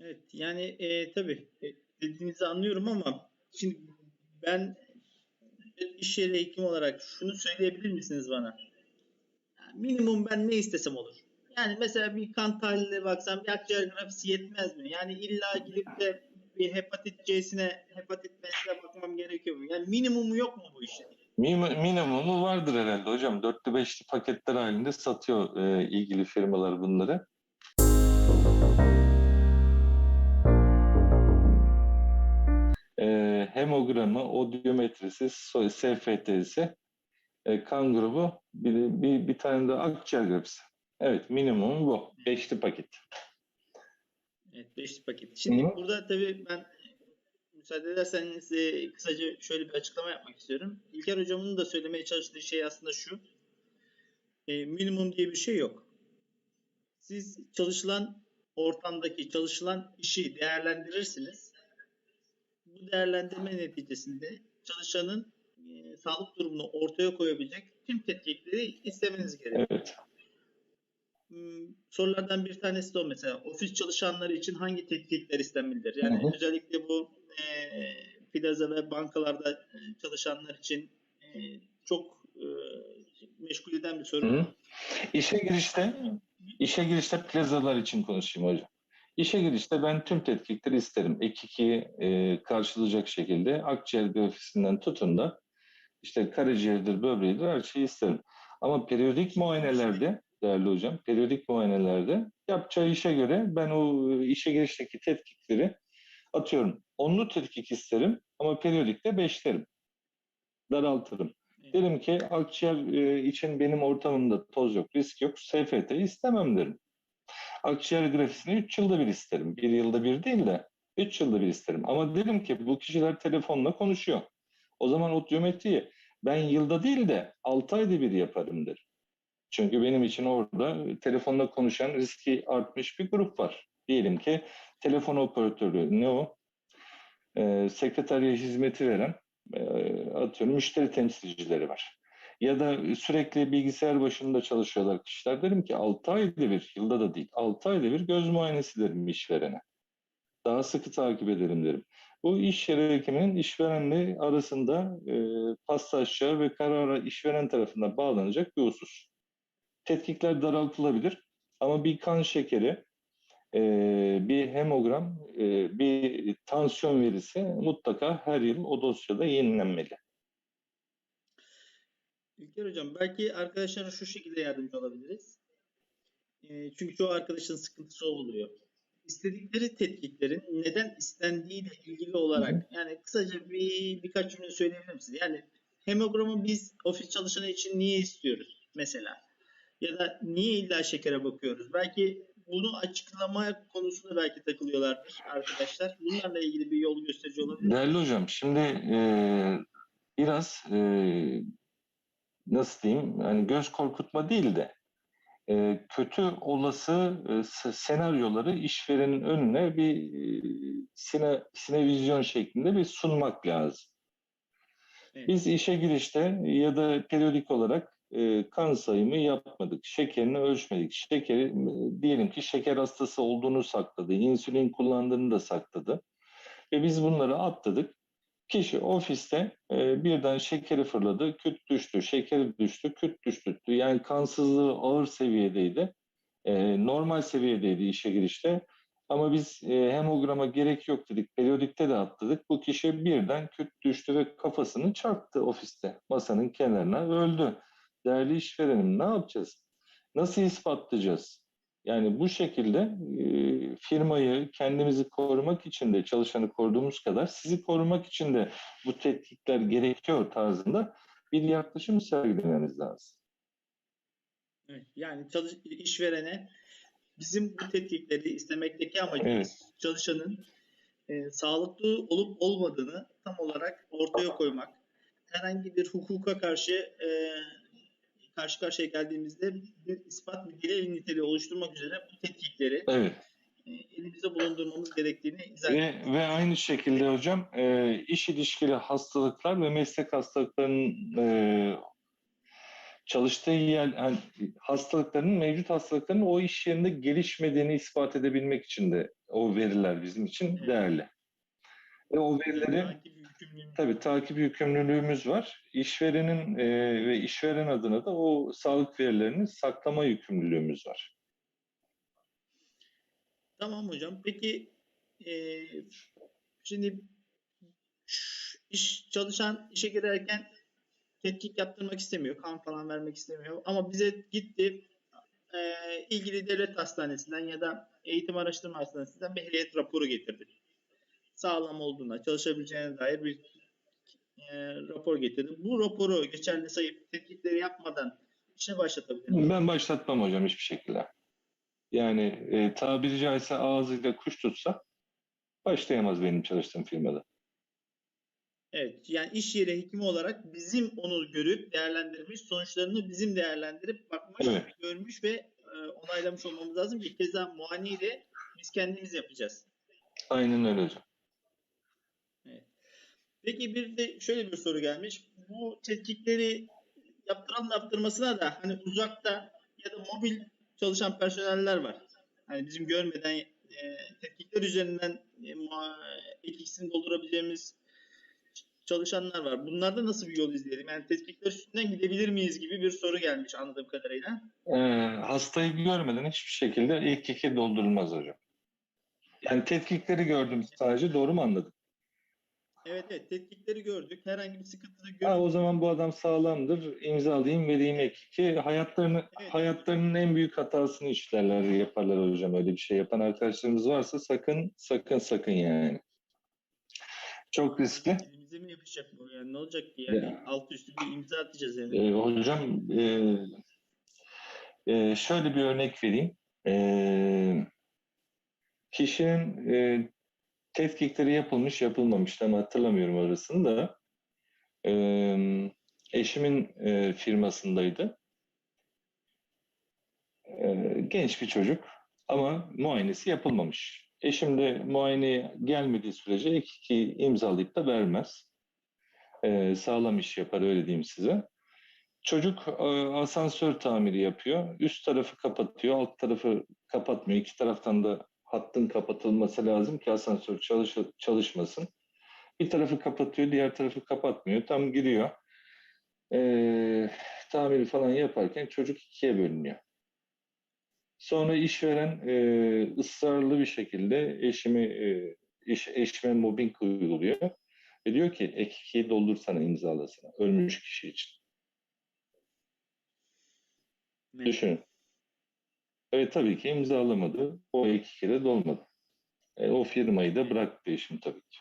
Evet yani e, tabii e, dediğinizi anlıyorum ama şimdi ben iş yeri hekimi olarak şunu söyleyebilir misiniz bana? Minimum ben ne istesem olur. Yani mesela bir kan tahlile baksam bir akciğer grafisi yetmez mi? Yani illa gidip de bir hepatit C'sine, hepatit B'sine bakmam gerekiyor mu? Yani minimumu yok mu bu işin? Min- Minimumu vardır herhalde hocam. Dörtlü beşli paketler halinde satıyor e, ilgili firmalar bunları. Hemogramı, odiometrisi, so- SFT'si, e, kan grubu, bir, bir, bir tane de akciğer grafisi. Evet, minimum bu. Beşli paket. Evet, beşli paket. Şimdi Hı. burada tabii ben müsaade ederseniz e, kısaca şöyle bir açıklama yapmak istiyorum. İlker hocamın da söylemeye çalıştığı şey aslında şu. E, minimum diye bir şey yok. Siz çalışılan ortamdaki çalışılan işi değerlendirirsiniz. Bu değerlendirme neticesinde çalışanın e, sağlık durumunu ortaya koyabilecek tüm tetkikleri istemeniz gerekiyor. Evet. Hmm, sorulardan bir tanesi de o mesela. Ofis çalışanları için hangi tetkikler istenmelidir? Yani Hı hı. özellikle bu e, plaza ve bankalarda e, çalışanlar için e, çok e, meşgul eden bir sorun. Hı hı. İşe girişte işe girişte plazalar için konuşayım hocam. İşe girişte ben tüm tetkikleri isterim. Ek 2'yi e, karşılayacak şekilde akciğer grafisinden tutun da işte karaciğerdir, böbreğidir her şeyi isterim. Ama periyodik muayenelerde değerli hocam, periyodik muayenelerde yapacağı işe göre ben o e, işe girişteki tetkikleri atıyorum. Onlu tetkik isterim ama periyodikte beşlerim. Daraltırım. Derim ki akciğer e, için benim ortamımda toz yok, risk yok. SFT istemem derim. Akciğer grafisini 3 yılda bir isterim. 1 yılda bir değil de 3 yılda bir isterim. Ama derim ki bu kişiler telefonla konuşuyor. O zaman odyometriyi ben yılda değil de 6 ayda bir yaparım der. Çünkü benim için orada telefonla konuşan riski artmış bir grup var. Diyelim ki telefon operatörü ne o? Ee, sekreterya hizmeti veren e, atıyorum müşteri temsilcileri var. Ya da sürekli bilgisayar başında çalışıyorlar kişiler. Derim ki 6 ayda bir, yılda da değil, 6 ayda bir göz muayenesi derim işverene. Daha sıkı takip ederim derim. Bu iş yeri hekiminin işverenle arasında e, pastajlar ve karara işveren tarafından bağlanacak bir husus. Tetkikler daraltılabilir ama bir kan şekeri, e, bir hemogram, e, bir tansiyon verisi mutlaka her yıl o dosyada yenilenmeli. İlker Hocam belki arkadaşlara şu şekilde yardımcı olabiliriz. E, çünkü çoğu arkadaşın sıkıntısı o oluyor. İstedikleri tetkiklerin neden istendiğiyle ilgili olarak yani kısaca bir birkaç cümle söyleyebilir misiniz? Yani hemogramı biz ofis çalışanı için niye istiyoruz mesela? Ya da niye illa şekere bakıyoruz? Belki bunu açıklama konusunda belki takılıyorlardır arkadaşlar. Bunlarla ilgili bir yol gösterici olabilir mi? Değerli hocam, şimdi e, biraz e, nasıl diyeyim, yani göz korkutma değil de e, kötü olası e, senaryoları işverenin önüne bir e, sine, sinevizyon şeklinde bir sunmak lazım. Evet. Biz işe girişte ya da periyodik olarak e, kan sayımı yapmadık, şekerini ölçmedik. Şekeri diyelim ki şeker hastası olduğunu sakladı, insülin kullandığını da sakladı ve biz bunları atladık. Kişi ofiste e, birden şekeri fırladı, küt düştü, şekeri düştü, küt düştü. Yani kansızlığı ağır seviyedeydi. E, normal seviyedeydi işe girişte. Ama biz e, hemograma gerek yok dedik, periyodikte de atladık. Bu kişi birden küt düştü ve kafasını çarptı ofiste. Masanın kenarına öldü. Değerli işverenim ne yapacağız? Nasıl ispatlayacağız? Yani bu şekilde e, firmayı kendimizi korumak için de çalışanı koruduğumuz kadar sizi korumak için de bu tetkikler gerekiyor tarzında bir yaklaşım sergilememiz lazım. Evet, Yani çalış, işverene bizim bu tetkikleri istemekteki amacımız Evet. çalışanın e, sağlıklı olup olmadığını tam olarak ortaya koymak. Herhangi bir hukuka karşı e, karşı karşıya geldiğimizde bir ispat bir delil niteliği oluşturmak üzere bu tetkikleri Evet. e, elimizde bulundurmamız gerektiğini izah Ve, ve aynı şekilde hocam e, iş ilişkili hastalıklar ve meslek hastalıklarının e, çalıştığı yer yani hastalıkların mevcut hastalıkların o iş yerinde gelişmediğini ispat edebilmek için de o veriler bizim için Evet. değerli. Ve o verileri Takip. Tabii takip yükümlülüğümüz var. İşverenin e, ve işveren adına da o sağlık verilerini saklama yükümlülüğümüz var. Tamam hocam. Peki e, şimdi iş çalışan işe girerken tetkik yaptırmak istemiyor, kan falan vermek istemiyor. Ama bize gitti e, ilgili devlet hastanesinden ya da eğitim araştırma hastanesinden bir heyet raporu getirdi. Sağlam olduğuna, çalışabileceğine dair bir e, rapor getirdi. Bu raporu geçerli sayıp tetkikleri yapmadan işe başlatabilir miyim? Ben başlatmam hocam hiçbir şekilde. Yani e, tabiri caizse ağzıyla kuş tutsa başlayamaz benim çalıştığım firmada. Evet, yani iş yeri hekimi olarak bizim onu görüp değerlendirmiş, sonuçlarını bizim değerlendirip bakmış, Evet. görmüş ve e, onaylamış olmamız lazım ki keza muayeneyi de biz kendimiz yapacağız. Aynen öyle hocam. Peki bir de şöyle bir soru gelmiş. Bu tetkikleri yaptıran yaptırmasına da hani uzakta ya da mobil çalışan personeller var. Hani bizim görmeden e, tetkikler üzerinden e, etkisini doldurabileceğimiz çalışanlar var. Bunlarda nasıl bir yol izleyelim? Yani tetkikler üstünden gidebilir miyiz gibi bir soru gelmiş anladığım kadarıyla. E, hastayı görmeden hiçbir şekilde ilk iki doldurulmaz hocam. Yani tetkikleri gördüm sadece doğru mu anladım? Evet evet tetkikleri gördük. Herhangi bir sıkıntı da Ha, görmedik. o zaman bu adam sağlamdır. imzalayayım vereyim ki hayatlarını Evet. hayatlarının en büyük hatasını işlerler yaparlar hocam. Öyle bir şey yapan arkadaşlarımız varsa sakın sakın sakın yani. Çok riskli. Elimize mi yapışacak bu? Yani ne olacak ki? Yani Ya. alt üstü bir imza atacağız yani. Ee, hocam e, e, şöyle bir örnek vereyim. E, kişinin e, tetkikleri yapılmış yapılmamış tam hatırlamıyorum orasını da. E, eşimin e, firmasındaydı. E, genç bir çocuk ama muayenesi yapılmamış. Eşim de muayeneye gelmediği sürece ek iki imzalayıp da vermez. E, sağlam iş yapar öyle diyeyim size. Çocuk asansör tamiri yapıyor. Üst tarafı kapatıyor, alt tarafı kapatmıyor. İki taraftan da hattın kapatılması lazım ki asansör çalış çalışmasın. Bir tarafı kapatıyor, diğer tarafı kapatmıyor. Tam giriyor. E, tamiri falan yaparken çocuk ikiye bölünüyor. Sonra işveren e, ısrarlı bir şekilde eşimi e, eş, eşime mobbing uyguluyor. Ve diyor ki ek ikiyi doldursana imzalasana. Ölmüş kişi için. Evet. Düşünün. Evet tabii ki imzalamadı. O iki de dolmadı. E, o firmayı da bıraktı eşim tabii ki.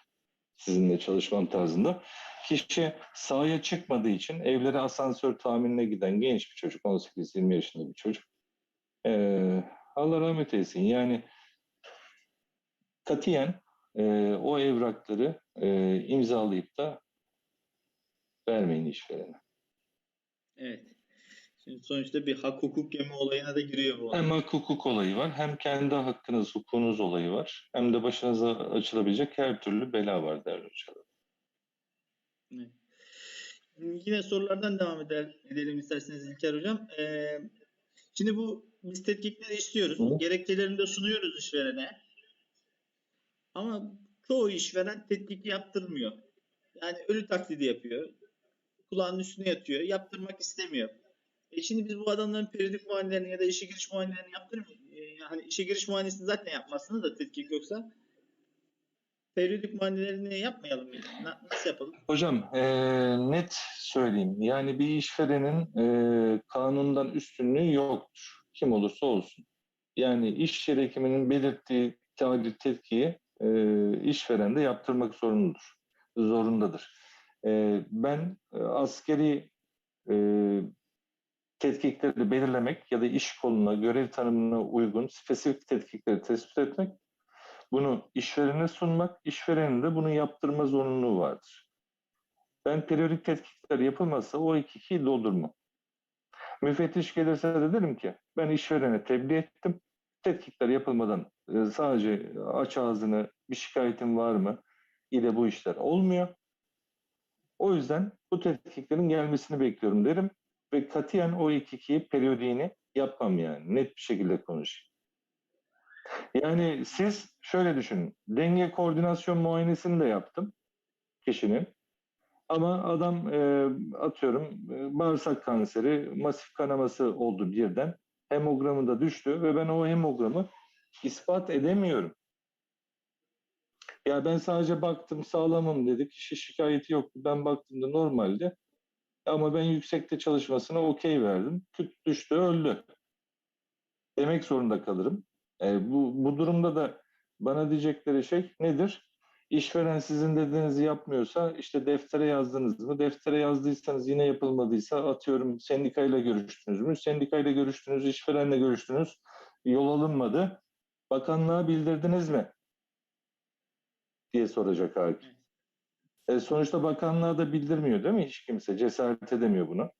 Sizinle çalışmam tarzında. Kişi sahaya çıkmadığı için evlere asansör tamirine giden genç bir çocuk, 18-20 yaşında bir çocuk. E, Allah rahmet eylesin. Yani katiyen e, o evrakları e, imzalayıp da vermeyin işverene. Evet. Şimdi sonuçta bir hak hukuk yeme olayına da giriyor bu. Hem hak hukuk olayı var, hem kendi hakkınız, hukukunuz olayı var. Hem de başınıza açılabilecek her türlü bela var değerli hocalar. Evet. Yine sorulardan devam eder, edelim isterseniz İlker Hocam. Ee, şimdi bu biz tetkikleri istiyoruz. Hı. Gerekçelerini de sunuyoruz işverene. Ama çoğu işveren tetkiki yaptırmıyor. Yani ölü taklidi yapıyor. Kulağının üstüne yatıyor. Yaptırmak istemiyor. E şimdi biz bu adamların periyodik muayenelerini ya da işe giriş muayenelerini yaptırmıyor. E, hani işe giriş muayenesini zaten yapmazsınız da tetkik yoksa. Periyodik muayenelerini yapmayalım. Yani. Na- nasıl yapalım? Hocam eee, net söyleyeyim. Yani bir işverenin eee, kanundan üstünlüğü yoktur. Kim olursa olsun. Yani iş yeri hekiminin belirttiği tacil tetkiyi eee işveren de yaptırmak zorunludur. Zorundadır. Eee, ben e, askeri eee tetkikleri belirlemek ya da iş koluna, görev tanımına uygun spesifik tetkikleri tespit etmek, bunu işverene sunmak, işverenin de bunu yaptırma zorunluluğu vardır. Ben periyodik tetkikler yapılmazsa o iki ikiyi doldurmam. Müfettiş gelirse de derim ki ben işverene tebliğ ettim. Tetkikler yapılmadan e, sadece aç ağzını bir şikayetin var mı ile bu işler olmuyor. O yüzden bu tetkiklerin gelmesini bekliyorum derim. Ve katiyen o ilk periyodiğini yapmam yani. Net bir şekilde konuşayım. Yani siz şöyle düşünün. Denge koordinasyon muayenesini de yaptım kişinin. Ama adam e, atıyorum e, bağırsak kanseri, masif kanaması oldu birden. Hemogramı da düştü ve ben o hemogramı ispat edemiyorum. Ya ben sadece baktım sağlamım dedi. Kişi şikayeti yoktu. Ben baktığımda normalde. Ama ben yüksekte çalışmasına okey verdim. Küt düştü öldü. Demek zorunda kalırım. E, bu, bu durumda da bana diyecekleri şey nedir? İşveren sizin dediğinizi yapmıyorsa işte deftere yazdınız mı? Deftere yazdıysanız yine yapılmadıysa atıyorum sendikayla görüştünüz mü? Sendikayla görüştünüz, işverenle görüştünüz. Yol alınmadı. Bakanlığa bildirdiniz mi? diye soracak hakim. E, sonuçta bakanlığa da bildirmiyor değil mi hiç kimse? Cesaret edemiyor buna.